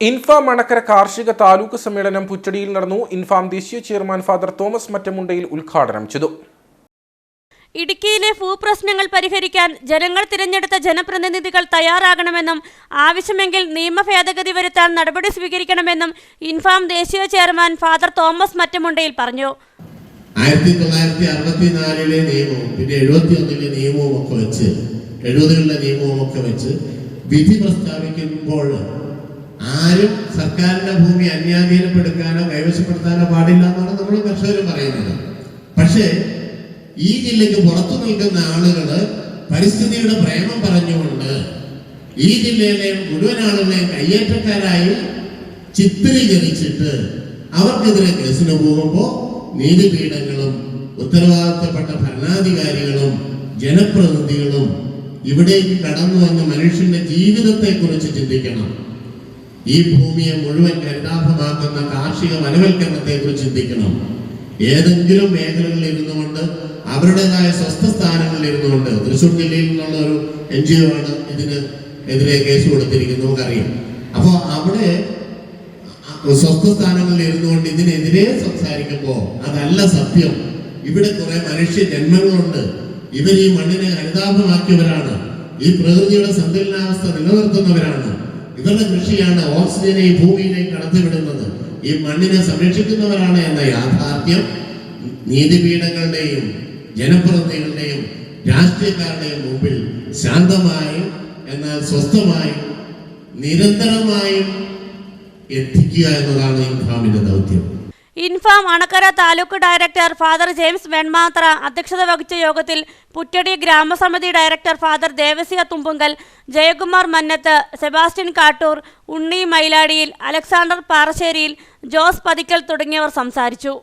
ഇൻഫാം മണക്കര കാർഷിക താലൂക്ക് സമ്മേളനം പുറ്റടിയിൽ നടന്നു. ഇൻഫാം ദേശീയ ചെയർമാൻ ഫാദർ തോമസ് മറ്റമുണ്ടയിൽ ഉദ്ഘാടനം ചെയ്തു. ഇടുക്കിയിലെ ഭൂപ്രശ്നങ്ങൾ പരിഹരിക്കാൻ ജനങ്ങൾ തിരഞ്ഞെടുത്ത ജനപ്രതിനിധികൾ തയ്യാറാകണമെന്നും ആവശ്യമെങ്കിൽ നിയമ ഭേദഗതി വരുത്താൻ നടപടി സ്വീകരിക്കണമെന്നും ഇൻഫാം ദേശീയ ചെയർമാൻ ഫാദർ തോമസ് മറ്റമുണ്ടയിൽ പറഞ്ഞു. ആയിരത്തി തൊള്ളായിരത്തി അറുപത്തിനാലിലെ നിയമവും പിന്നെ എഴുപത്തി ഒന്നിലെ നിയമവും ഒക്കെ വെച്ച് എഴുപതുകളിലെ നിയമവും ഒക്കെ വെച്ച് വിധി പ്രസ്താവിക്കുമ്പോൾ ആരും സർക്കാരിന്റെ ഭൂമി അന്യാധീനപ്പെടുത്താനോ കൈവശപ്പെടുത്താനോ പാടില്ല എന്നാണ് നമ്മൾ കർഷകർ പറയുന്നത്. പക്ഷേ ഈ ജില്ലയ്ക്ക് പുറത്തു നിൽക്കുന്ന ആളുകൾ പരിസ്ഥിതിയുടെ പ്രേമം പറഞ്ഞുകൊണ്ട് ഈ ജില്ലയിലെ മുഴുവൻ ആളുകളെയും കയ്യേറ്റക്കാരായി ചിത്രീകരിച്ചിട്ട് അവർക്കെതിരെ കേസിന് പോകുമ്പോൾ നീതിപീഠങ്ങളും ഉത്തരവാദിത്തപ്പെട്ട ഭരണാധികാരികളും ജനപ്രതിനിധികളും ഇവിടേക്ക് കടന്നു വന്ന മനുഷ്യന്റെ ജീവിതത്തെക്കുറിച്ച് ചിന്തിക്കണം. ഈ ഭൂമിയെ മുഴുവൻ ഹരിതാഭമാക്കുന്ന കാർഷിക വനവൽക്കരണത്തെ കുറിച്ച് ചിന്തിക്കണം. ഏതെങ്കിലും മേഖലകളിൽ ഇരുന്നുകൊണ്ട് അവരുടേതായ സ്വസ്ഥ സ്ഥാനങ്ങളിൽ ഇരുന്നുകൊണ്ട് തൃശ്ശൂർ ജില്ലയിൽ നിന്നുള്ള ഒരു എൻ ജി ഒ ആണ് ഇതിന് എതിരെ കേസ് കൊടുത്തിരിക്കുന്നത് നമുക്കറിയാം. അപ്പോൾ അവിടെ സ്വസ്ഥ സ്ഥാനങ്ങളിൽ ഇരുന്നുകൊണ്ട് ഇതിനെതിരെ സംസാരിക്കുമ്പോൾ അതല്ല സത്യം. ഇവിടെ കുറെ മനുഷ്യ ജന്മങ്ങളുണ്ട്. ഇവർ ഈ മണ്ണിനെ ഹരിതാഭമാക്കിയവരാണ്. ഈ പ്രകൃതിയുടെ സന്തുലനാവസ്ഥ നിലനിർത്തുന്നവരാണ്. ഇവരുടെ കൃഷിയാണ് ഓക്സിജനെ ഈ ഭൂമിയിലേക്ക് കടത്തിവിടുന്നത്. ഈ മണ്ണിനെ സംരക്ഷിക്കുന്നവരാണ് എന്ന യാഥാർത്ഥ്യം നീതിപീഠങ്ങളുടെയും ജനപ്രതിനിധികളുടെയും രാഷ്ട്രീയക്കാരുടെയും മുമ്പിൽ ശാന്തമായും എന്നാൽ സ്വസ്ഥമായും നിരന്തരമായും എത്തിക്കുക എന്നതാണ് ഇൻഫാമിന്റെ ദൗത്യം. INFAM Anakkara taluk director father James Venmathra അധ്യക്ഷത വഹിച്ച യോഗത്തിൽ പുറ്റടി ഗ്രാമസമിതി director father Devasya Thumpunkal Jayakumar Mannath Sebastian Kattoor Unni മൈലാടിയിൽ Alexander പാറശ്ശേരിയിൽ Jose പതിക്കൽ തുടങ്ങിയവർ സംസാരിച്ചു.